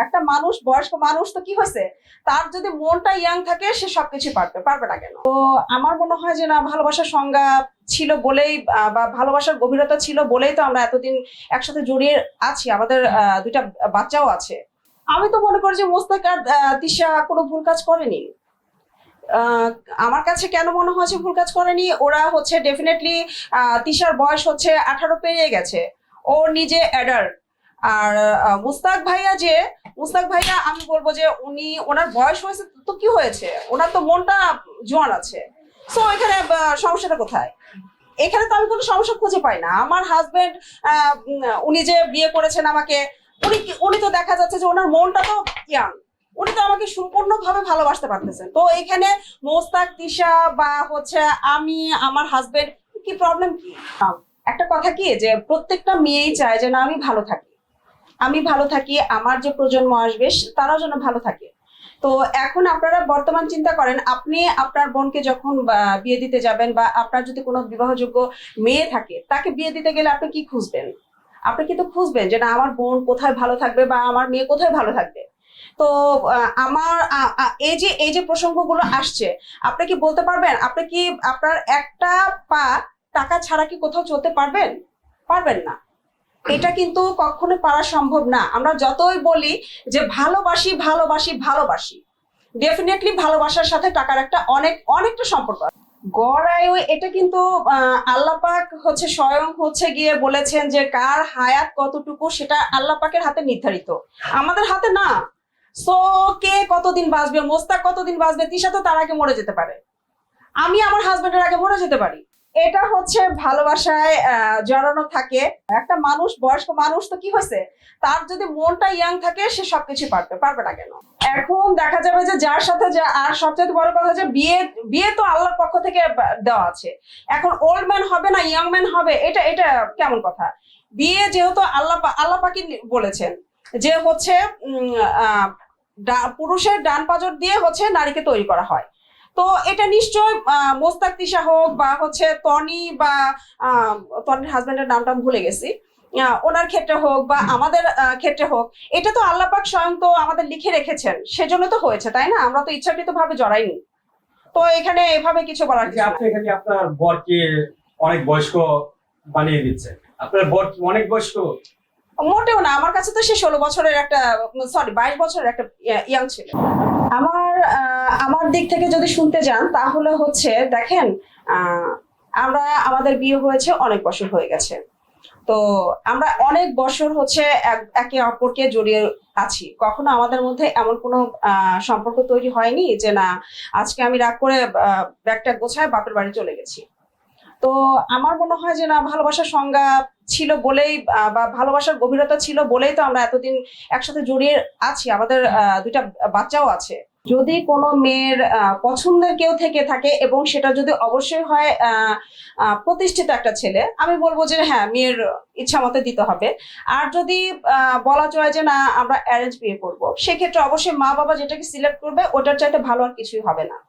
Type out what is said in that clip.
একটা মানুষ, বয়স্ক মানুষ তো কি হয়েছে? তার যদি মনটা ইয়াং থাকে, সে সবকিছু পারবে পারবে না কেন? তো আমার মনে হয় যে না, ভালোবাসার সংজ্ঞা ছিল বলেই বা ভালোবাসার গভীরতা ছিল বলেই তো আমরা এতদিন একসাথে জড়িয়ে আছি। আমাদের দুইটা বাচ্চাও আছে। আমি তো মনে করি যে মোস্তাক আর তিশা কোনো ভুল কাজ করেনি। আমার কাছে কেন মনে হচ্ছে ভুল কাজ করেনি? ওরা হচ্ছে ডেফিনেটলি তিশার বয়স হচ্ছে আঠারো পেরিয়ে গেছে। ও নিজে অ্যাডাল্ট আর মুস্তাক ভাইয়া যে, মুস্তাক ভাইয়া আমি বলব যে উনি, ওনার বয়স হয়েছে, তো কি হয়েছে? ওনার তো মনটা জোয়ান আছে। সো এখানে সমস্যাটা কোথায়? এখানে তো আমি কোনো সমস্যা খুঁজে পাই না। আমার হাজবেন্ড উনি যে বিয়ে করেছেন আমাকে, উনি উনি তো দেখা যাচ্ছে যে ওনার মনটা তো ইয়াং উনি তো আমাকে সম্পূর্ণভাবে ভালোবাসতে পারতেছেন। তো এখানে মোস্তাক, তিশা বা হচ্ছে আমি, আমার হাজবেন্ড কি প্রবলেম কি? একটা কথা কি যে প্রত্যেকটা মেয়েই চায় যে না আমি ভালো থাকি। আমি ভালো থাকি, আমার যে প্রজন্ম আসবে তারাও যেন ভালো থাকে। তো এখন আপনারা বর্তমান চিন্তা করেন, আপনি আপনার বোনকে যখন বিয়ে দিতে যাবেন বা আপনার যদি কোনো বিবাহযোগ্য মেয়ে থাকে, তাকে বিয়ে দিতে গেলে আপনি কি খুঁজবেন? আপনি কিন্তু খুঁজবেন যে না, আমার বোন কোথায় ভালো থাকবে বা আমার মেয়ে কোথায় ভালো থাকবে। তো আমার এই যে এই যে প্রসঙ্গগুলো আসছে, আপনি কি বলতে পারবেন? আপনি কি আপনার একটা পা টাকা ছাড়া কি কোথাও চলতে পারবেন? পারবেন না। এটা কিন্তু কখনো পারা সম্ভব না। আমরা যতই বলি যে ভালোবাসি ভালোবাসি ভালোবাসি ডেফিনেটলি ভালোবাসার সাথে টাকার একটা অনেক, অনেকটা সম্পর্ক আছে। গড় আয়ু এটা কিন্তু আল্লাহ হচ্ছে স্বয়ং হচ্ছে গিয়ে বলেছেন যে কার হায়াত কতটুকু সেটা আল্লাহ পাকের হাতে নির্ধারিত। আমাদের হাতে না। সো, কে কতদিন বাঁচবে, মোস্তাক কতদিন বাঁচবে, তিশা তো তার আগে মরে যেতে পারে। আমি আমার হাজবেন্ডের আগে মরে যেতে পারি। এটা হচ্ছে ভালোবাসায় জড়ানো থাকে। একটা মানুষ, বয়স্ক মানুষ তো কি হয়েছে? তার যদি মনটা ইয়াং থাকে, সে সবকিছু পারবে পারবে না কেন? এখন দেখা যাবে যে যার সাথে যা, আর সবচেয়ে বড় কথা যে, বিয়ে বিয়ে তো আল্লাহর পক্ষ থেকে দেওয়া আছে। এখন ওল্ড ম্যান হবে না ইয়াং ম্যান হবে, এটা এটা কেমন কথা? বিয়ে যেহেতু আল্লাহ আল্লাহ পাকি বলেছেন যে হচ্ছে পুরুষের ডান পাজর দিয়ে হচ্ছে নারীকে তৈরি করা হয়। তো এটা নিশ্চয় আহ, মোস্তাক তিশা হোক বা হচ্ছে তনি বা আহ, তনির হাজবেন্ডের নামটা আমি ভুলে গেছি। আহ, ওনার ক্ষেত্রে হোক বা আমাদের ক্ষেত্রে হোক এটা তো আল্লাপাক স্বয়ং তো আমাদের লিখে রেখেছেন। সেজন্য তো হয়েছে তাই না? আমরা তো ইচ্ছাকৃত ভাবে জড়াইনি। তো এখানে এভাবে কিছু বলার আপনি এখানে আপনার বরকে অনেক বয়স্ক বানিয়ে দিচ্ছেন আপনার বর অনেক বয়স্ক? মোটেও না আমার কাছে তো সে ষোলো বছরের একটা সরি বাইশ বছরের একটা ইয়াং ছিল। আমার আমার দিক থেকে যদি শুনতে যান, তাহলে হচ্ছে দেখেন আমরা, আমাদের বিয়ে হয়েছে অনেক বছর হয়ে গেছে। তো আমরা অনেক বছর হচ্ছে এক- অপরকে জড়িয়ে আছি। কখনো আমাদের মধ্যে এমন কোনো সম্পর্ক তৈরি হয়নি যে না, আজকে আমি রাগ করে ব্যাগটা গোছায় বাপের বাড়ি চলে গেছি। তো আমার মনে হয় যে না, ভালোবাসার সংজ্ঞা ছিল বলেই বা ভালোবাসার গভীরতা ছিল বলেই তো আমরা এতদিন একসাথে জড়িয়ে আছি। আমাদের দুইটা বাচ্চাও আছে। যদি কোনো মেয়ের পছন্দের কেউ থেকে থাকে এবং সেটা যদি অবশ্যই হয় প্রতিষ্ঠিত একটা ছেলে, আমি বলব যে হ্যাঁ মেয়ের ইচ্ছা মতো দিতে হবে। আর যদি বলা যায় যে না, আমরা অ্যারেঞ্জ বিয়ে করব, সেক্ষেত্রে অবশ্যই মা বাবা যেটাকে সিলেক্ট করবে, ওটার চাইতে ভালো আর কিছুই হবে না।